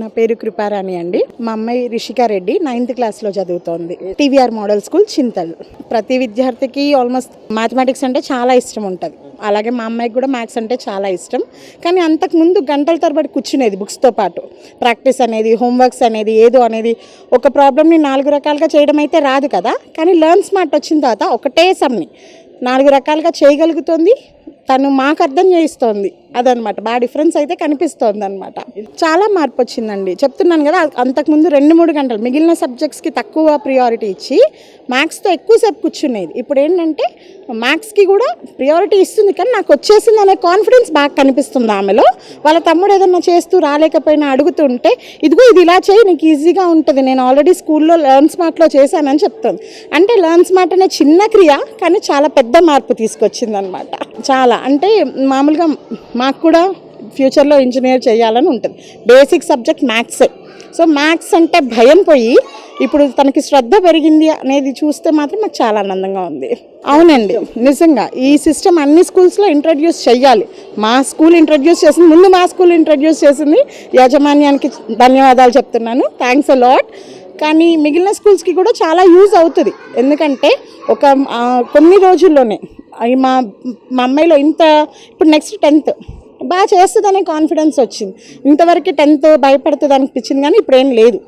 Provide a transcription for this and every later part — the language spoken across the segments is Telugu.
నా పేరు కృపారాణి అండి. మా అమ్మాయి రిషికా రెడ్డి నైన్త్ క్లాస్లో చదువుతోంది. TVR model school Chintal. ప్రతి విద్యార్థికి ఆల్మోస్ట్ మ్యాథమెటిక్స్ అంటే చాలా ఇష్టం ఉంటుంది. అలాగే మా అమ్మాయికి కూడా మ్యాథ్స్ అంటే చాలా ఇష్టం. కానీ అంతకుముందు గంటల తరబడి కూర్చునేది బుక్స్తో పాటు. ప్రాక్టీస్ అనేది హోంవర్క్స్ అనేది ఏదో అనేది. ఒక ప్రాబ్లమ్ని నాలుగు రకాలుగా చేయడం అయితే రాదు కదా. కానీ లర్న్ స్మార్ట్ వచ్చిన తర్వాత ఒకటే సమ్ని నాలుగు రకాలుగా చేయగలుగుతుంది. తను మాకు అర్థం చేయిస్తోంది. అదనమాట. బాగా డిఫరెన్స్ అయితే కనిపిస్తోంది అనమాట చాలా మార్పు వచ్చిందండి. చెప్తున్నాను కదా అంతకుముందు రెండు మూడు గంటలు మిగిలిన సబ్జెక్ట్స్కి తక్కువ ప్రియారిటీ ఇచ్చి మ్యాథ్స్తో ఎక్కువసేపు కూర్చునేది. ఇప్పుడు ఏంటంటే మ్యాథ్స్కి కూడా ప్రియారిటీ ఇస్తుంది కానీ నాకు వచ్చేసింది అనే కాన్ఫిడెన్స్ బాగా కనిపిస్తుంది ఆమెలో. వాళ్ళ తమ్ముడు ఏదన్నా చేస్తూ రాలేకపోయినా అడుగుతుంటే ఇదిగో ఇది ఇలా చేయి నీకు ఈజీగా ఉంటుంది. నేను ఆల్రెడీ స్కూల్లో లర్న్ స్మార్ట్లో చేశానని చెప్తుంది. అంటే లర్న్ స్మార్ట్ అనే చిన్న క్రియ కానీ చాలా పెద్ద మార్పు తీసుకొచ్చిందనమాట. చాలా. అంటే మామూలుగా మాకు కూడా ఫ్యూచర్లో ఇంజనీర్ చేయాలని ఉంటుంది. బేసిక్ సబ్జెక్ట్ మ్యాథ్సే సో మ్యాథ్స్ అంటే భయం పోయి ఇప్పుడు తనకి శ్రద్ధ పెరిగింది అనేది చూస్తే మాత్రం నాకు చాలా ఆనందంగా ఉంది. అవునండి. నిజంగా ఈ సిస్టమ్ అన్ని స్కూల్స్లో ఇంట్రడ్యూస్ చేయాలి మా స్కూల్ ఇంట్రడ్యూస్ చేసింది ముందు మా స్కూల్ ఇంట్రడ్యూస్ చేసింది యాజమాన్యానికి ధన్యవాదాలు చెప్తున్నాను. థ్యాంక్స్ అ లాట్ కానీ మిగిలిన స్కూల్స్కి కూడా చాలా యూజ్ అవుతుంది. ఎందుకంటే ఒక కొన్ని రోజుల్లోనే మా మా అమ్మాయిలో ఇంత ఇప్పుడు నెక్స్ట్ టెన్త్ బాగా చేస్తుందనే కాన్ఫిడెన్స్ వచ్చింది. ఇంతవరకు టెన్త్ భయపడుతుంది అనిపించింది కానీ ఇప్పుడు ఏం లేదు.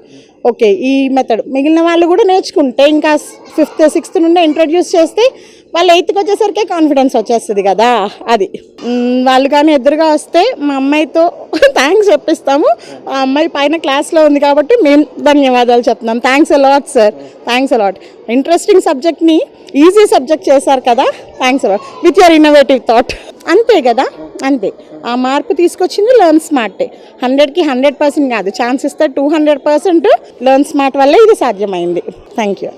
ఓకే ఈ మెథడ్ మిగిలిన వాళ్ళు కూడా నేర్చుకుంటే ఇంకా ఫిఫ్త్ సిక్స్త్ నుండి ఇంట్రడ్యూస్ చేస్తే వాళ్ళు ఎయిత్కి వచ్చేసరికి కాన్ఫిడెన్స్ వచ్చేస్తుంది కదా అది. వాళ్ళు కానీ ఎదురుగా వస్తే మా అమ్మాయితో థ్యాంక్స్ చెప్పిస్తాము. ఆ అమ్మాయి పైన క్లాస్లో ఉంది కాబట్టి మేము ధన్యవాదాలు చెప్తున్నాం. Thanks a lot sir thanks a lot interesting సబ్జెక్ట్ని ఈజీ సబ్జెక్ట్ చేశారు కదా. Thanks a lot with your innovative thought అంతే కదా? అంతే. ఆ మార్పు తీసుకొచ్చింది లర్న్ స్మార్టే హండ్రెడ్కి హండ్రెడ్ పర్సెంట్ కాదు. ఛాన్స్ ఇస్తే two hundred percent learn smart వల్లే ఇది సాధ్యమైంది. Thank you